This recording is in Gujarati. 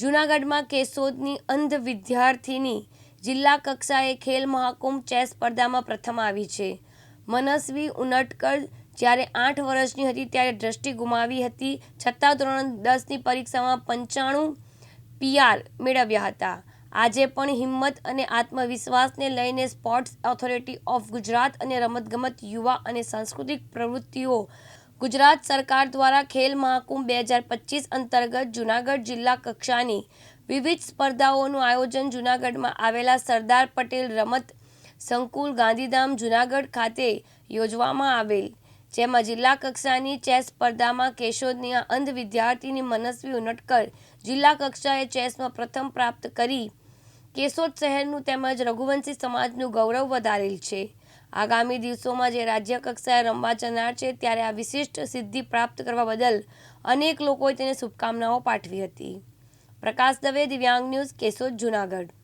જૂનાગઢમાં કેશોદની અંધ વિદ્યાર્થીની જિલ્લા કક્ષાએ ખેલ મહાકુંભ ચેસ સ્પર્ધામાં પ્રથમ આવી છે. મનસ્વી ઉનટકર જ્યારે આઠ વર્ષની હતી ત્યારે દ્રષ્ટિ ગુમાવી હતી. છતાં ધોરણ દસની પરીક્ષામાં પંચાણું પીઆર મેળવ્યા હતા. આજે પણ હિંમત અને આત્મવિશ્વાસને લઈને સ્પોર્ટ્સ ઓથોરિટી ઓફ ગુજરાત અને રમતગમત યુવા અને સાંસ્કૃતિક પ્રવૃત્તિઓ ગુજરાત સરકાર દ્વારા ખેલ મહાકુંભ બે હજાર પચીસ અંતર્ગત જૂનાગઢ જિલ્લા કક્ષાની વિવિધ સ્પર્ધાઓનું આયોજન જૂનાગઢમાં આવેલા સરદાર પટેલ રમત સંકુલ ગાંધીધામ જૂનાગઢ ખાતે યોજવામાં આવેલ. જેમાં જિલ્લા કક્ષાની ચેસ સ્પર્ધામાં કેશોદની અંધ વિદ્યાર્થીની મનસ્વી ઉનટકર જિલ્લા કક્ષાએ ચેસમાં પ્રથમ પ્રાપ્ત કરી. કેશોદ શહેરનું તેમજ રઘુવંશી સમાજનું ગૌરવ વધારેલ છે. આગામી દિવસોમાં જે રાજ્ય કક્ષાએ રમવા જનાર છે, ત્યારે આ વિશિષ્ટ સિદ્ધિ પ્રાપ્ત કરવા બદલ અનેક લોકોએ તેને શુભકામનાઓ પાઠવી હતી. પ્રકાશ દવે, દિવ્યાંગ ન્યૂઝ, કેશોદ, જૂનાગઢ.